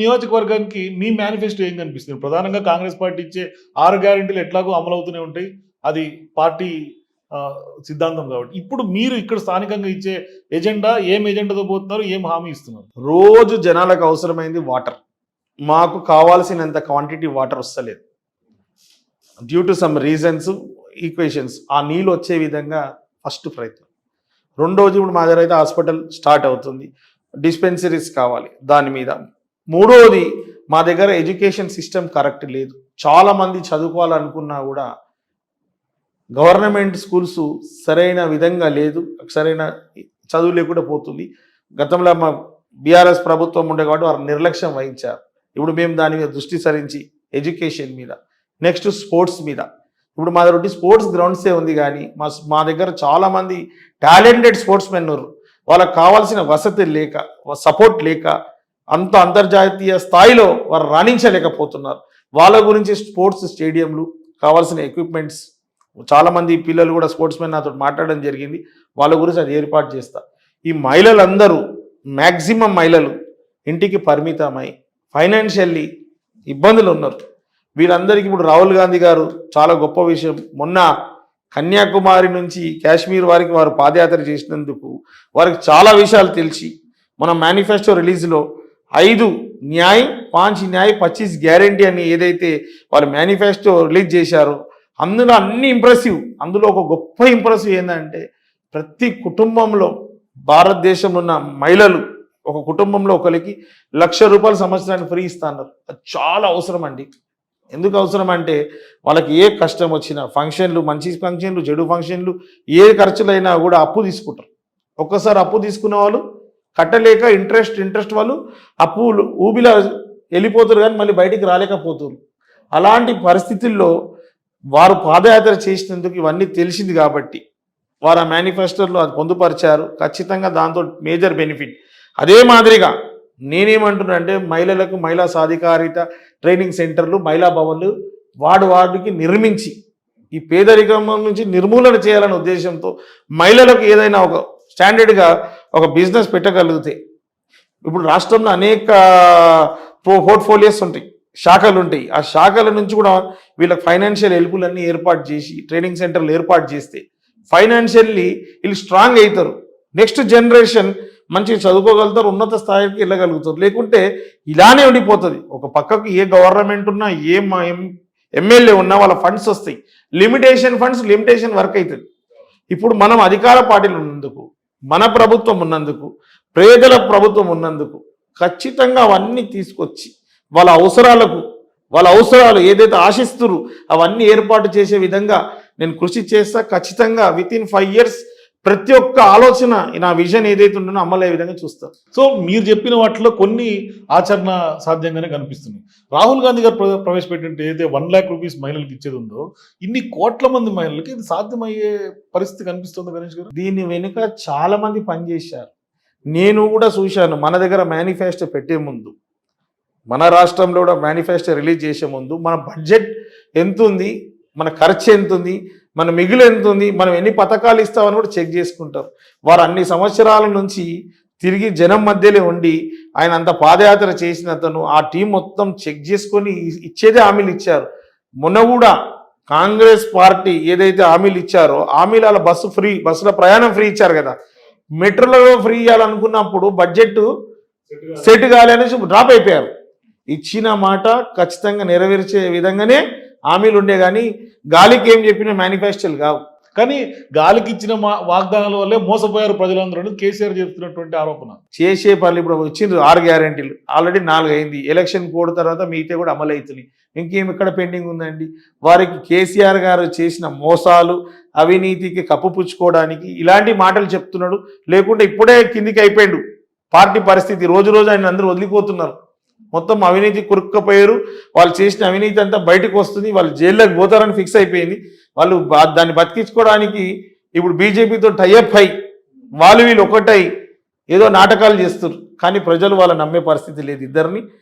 నియోజకవర్గానికి మీ మేనిఫెస్టో ఏం కనిపిస్తుంది? ప్రధానంగా కాంగ్రెస్ పార్టీ ఇచ్చే ఆరు గ్యారెంటీలు ఎట్లాగో అమలు అవుతూనే ఉంటాయి. అది పార్టీ సిద్ధాంతం కాబట్టి. ఇప్పుడు మీరు ఇక్కడ స్థానికంగా ఇచ్చే ఎజెండా ఏం ఎజెండాతో పోతున్నారు? ఏం హామీ ఇస్తున్నారు? రోజు జనాలకు అవసరమైంది వాటర్. మాకు కావాల్సినంత క్వాంటిటీ వాటర్ వస్తలేదు. Due to some reasons equations ఆ నీళ్ళు వచ్చే విధంగా ఫస్ట్ ప్రయత్నం. రెండోది ఇప్పుడు మా దగ్గర అయితే హాస్పిటల్ స్టార్ట్ అవుతుంది. డిస్పెన్సరీస్ కావాలి దాని మీద. మూడోది మా దగ్గర ఎడ్యుకేషన్ సిస్టమ్ కరెక్ట్ లేదు. చాలామంది చదువుకోవాలనుకున్నా కూడా గవర్నమెంట్ స్కూల్స్ సరైన విధంగా లేదు సరైన చదువు లేకుండా పోతుంది. గతంలో మా బీఆర్ఎస్ ప్రభుత్వం ఉండే కాబట్టి వారు నిర్లక్ష్యం వహించారు. ఇప్పుడు మేము దాని మీద దృష్టి సరించి ఎడ్యుకేషన్ మీద నెక్స్ట్ స్పోర్ట్స్ మీద. ఇప్పుడు మా దగ్గర స్పోర్ట్స్ గ్రౌండ్సే ఉంది కానీ మా మా దగ్గర చాలామంది టాలెంటెడ్ స్పోర్ట్స్ మెన్ ఉన్నారు. వాళ్ళకి కావాల్సిన వసతి లేక సపోర్ట్ లేక అంత అంతర్జాతీయ స్థాయిలో వారు రాణించలేకపోతున్నారు. వాళ్ళ గురించి స్పోర్ట్స్ స్టేడియంలు కావాల్సిన ఎక్విప్మెంట్స్ చాలామంది పిల్లలు కూడా స్పోర్ట్స్ మెన్ నాతో మాట్లాడడం జరిగింది. వాళ్ళ గురించి అది ఏర్పాటు చేస్తా. ఈ మహిళలందరూ మ్యాక్సిమం మహిళలు ఇంటికి పరిమితమై ఫైనాన్షియల్లీ ఇబ్బందులు ఉన్నారు. వీళ్ళందరికీ ఇప్పుడు రాహుల్ గాంధీ గారు చాలా గొప్ప విషయం. మొన్న కన్యాకుమారి నుంచి కాశ్మీర్ వారికి వారు పాదయాత్ర చేసినందుకు వారికి చాలా విషయాలు తెలిసి మన మేనిఫెస్టో రిలీజ్లో ఐదు న్యాయ్ పాంచ్ న్యాయ్ పచ్చీస్ గ్యారంటీ అని ఏదైతే వారు మేనిఫెస్టో రిలీజ్ చేశారో అందులో అన్ని ఇంప్రెసివ్ అందులో ఒక గొప్ప ఇంప్రెసివ్ ఏంటంటే ప్రతి కుటుంబంలో భారతదేశంలో ఉన్న మహిళలు ఒక కుటుంబంలో ఒకరికి లక్ష రూపాయల సంవత్సరానికి ఫ్రీ ఇస్తున్నారు. అది చాలా అవసరం అండి. ఎందుకు అవసరం అంటే వాళ్ళకి ఏ కష్టం వచ్చినా ఫంక్షన్లు మంచి ఫంక్షన్లు చెడు ఫంక్షన్లు ఏ ఖర్చులైనా కూడా అప్పు తీసుకుంటారు. ఒక్కసారి అప్పు తీసుకున్న వాళ్ళు కట్టలేక ఇంట్రెస్ట్ ఇంట్రెస్ట్ వాళ్ళు అప్పులు ఊబిలా వెళ్ళిపోతారు కానీ మళ్ళీ బయటికి రాలేకపోతారు. అలాంటి పరిస్థితుల్లో వారు పాదయాత్ర చేసినందుకు ఇవన్నీ తెలిసింది కాబట్టి వారు ఆ మేనిఫెస్టోలో అది పొందుపరిచారు. ఖచ్చితంగా దాంతో మేజర్ బెనిఫిట్ అదే మాదిరిగా నేనేమంటున్నా అంటే మహిళలకు మహిళా సాధికారిత ట్రైనింగ్ సెంటర్లు మహిళా భవన్లు వార్డు వార్డుకి నిర్మించి ఈ పేదరికం నుంచి నిర్మూలన చేయాలనే ఉద్దేశంతో మహిళలకు ఏదైనా ఒక స్టాండర్డ్గా ఒక బిజినెస్ పెట్టగలిగితే ఇప్పుడు రాష్ట్రంలో అనేక పోర్ట్ఫోలియోస్ ఉంటాయి శాఖలు ఉంటాయి. ఆ శాఖల నుంచి కూడా వీళ్ళకి ఫైనాన్షియల్ హెల్ప్లన్నీ ఏర్పాటు చేసి ట్రైనింగ్ సెంటర్లు ఏర్పాటు చేస్తే ఫైనాన్షియల్లీ వీళ్ళు స్ట్రాంగ్ అవుతారు. నెక్స్ట్ జనరేషన్ మంచిగా చదువుకోగలుగుతారు ఉన్నత స్థాయికి వెళ్ళగలుగుతారు. లేకుంటే ఇలానే ఉండిపోతుంది. ఒక పక్కకు ఏ గవర్నమెంట్ ఉన్నా ఏ ఎమ్మెల్యే ఉన్నా వాళ్ళ ఫండ్స్ వస్తాయి. లిమిటేషన్ ఫండ్స్ లిమిటేషన్ వర్క్ అవుతుంది. ఇప్పుడు మనం అధికార పార్టీలు ఉన్నందుకు మన ప్రభుత్వం ఉన్నందుకు పేదల ప్రభుత్వం ఉన్నందుకు ఖచ్చితంగా అవన్నీ తీసుకొచ్చి వాళ్ళ అవసరాలకు వాళ్ళ అవసరాలు ఏదైతే ఆశిస్తురు అవన్నీ ఏర్పాటు చేసే విధంగా నేను కృషి చేస్తా. ఖచ్చితంగా విత్ ఇన్ ఫైవ్ ఇయర్స్ ప్రతి ఒక్క ఆలోచన నా విజన్ ఏదైతే ఉంటుందో అమలయ్యే విధంగా చూస్తాను సో మీరు చెప్పిన వాటిలో కొన్ని ఆచరణ సాధ్యంగానే కనిపిస్తున్నాయి. రాహుల్ గాంధీ గారు ప్ర- ప్రవేశపెట్టిన ఏదైతే వన్ ల్యాక్ రూపీస్ మహిళలకు ఇచ్చేది ఉందో ఇన్ని కోట్ల మంది మహిళలకి ఇది సాధ్యమయ్యే పరిస్థితి కనిపిస్తుంది గణేష్ గారు? దీని వెనుక చాలా మంది పనిచేశారు. నేను కూడా చూశాను మన దగ్గర మేనిఫెస్టో పెట్టే ముందు మన రాష్ట్రంలో కూడా మేనిఫెస్టో రిలీజ్ చేసే ముందు మన బడ్జెట్ ఎంత ఉంది మన ఖర్చు ఎంత ఉంది మన మిగులు ఎంత ఉంది? మనం ఎన్ని పథకాలు ఇస్తామని కూడా చెక్ చేసుకుంటారు వారు అన్ని సంవత్సరాల నుంచి తిరిగి జనం మధ్యలో ఉండి ఆయన అంత పాదయాత్ర చేసిన అతను ఆ టీం మొత్తం చెక్ చేసుకొని ఇచ్చేదే హామీలు ఇచ్చారు. మొన్న కూడా కాంగ్రెస్ పార్టీ ఏదైతే హామీలు ఇచ్చారో హామీల బస్సు ఫ్రీ బస్సులో ప్రయాణం ఫ్రీ ఇచ్చారు కదా. మెట్రోలో ఫ్రీ ఇవ్వాలనుకున్నప్పుడు బడ్జెట్ సెట్ కాలే అనేసి డ్రాప్ అయిపోయారు. ఇచ్చిన మాట ఖచ్చితంగా నెరవేర్చే విధంగానే హామీలు ఉండే కానీ గాలికి ఏం చెప్పిన మేనిఫెస్టోలు కావు. కానీ గాలికి ఇచ్చిన మా వాగ్దానాల వల్లే మోసపోయారు ప్రజలందరూ కేసీఆర్ చెప్తున్నటువంటి ఆరోపణ. చేసే పనులు ఇప్పుడు వచ్చిండ్రు ఆరు గ్యారెంటీలు. ఆల్రెడీ నాలుగు అయింది. ఎలక్షన్ కోడ్ తర్వాత మిగతా కూడా అమలు అవుతున్నాయి ఇంకేం ఇక్కడ పెండింగ్ ఉందండి? వారికి కేసీఆర్ గారు చేసిన మోసాలు అవినీతికి కప్పుపుచ్చుకోవడానికి ఇలాంటి మాటలు చెప్తున్నాడు. లేకుంటే ఇప్పుడే కిందికి అయిపోయాడు. పార్టీ పరిస్థితి రోజు రోజు ఆయన అందరూ వదిలిపోతున్నారు. మొత్తం అవినీతి కురుక్కపోయారు. వాళ్ళు చేసిన అవినీతి అంతా బయటకు వస్తుంది. వాళ్ళు జైల్లోకి పోతారని ఫిక్స్ అయిపోయింది. వాళ్ళు దాన్ని బతికించుకోవడానికి ఇప్పుడు బీజేపీతో టైఅప్ అయి వాళ్ళు వీళ్ళు ఒకటై ఏదో నాటకాలు చేస్తారు కానీ ప్రజలు వాళ్ళని నమ్మే పరిస్థితి లేదు ఇద్దరిని.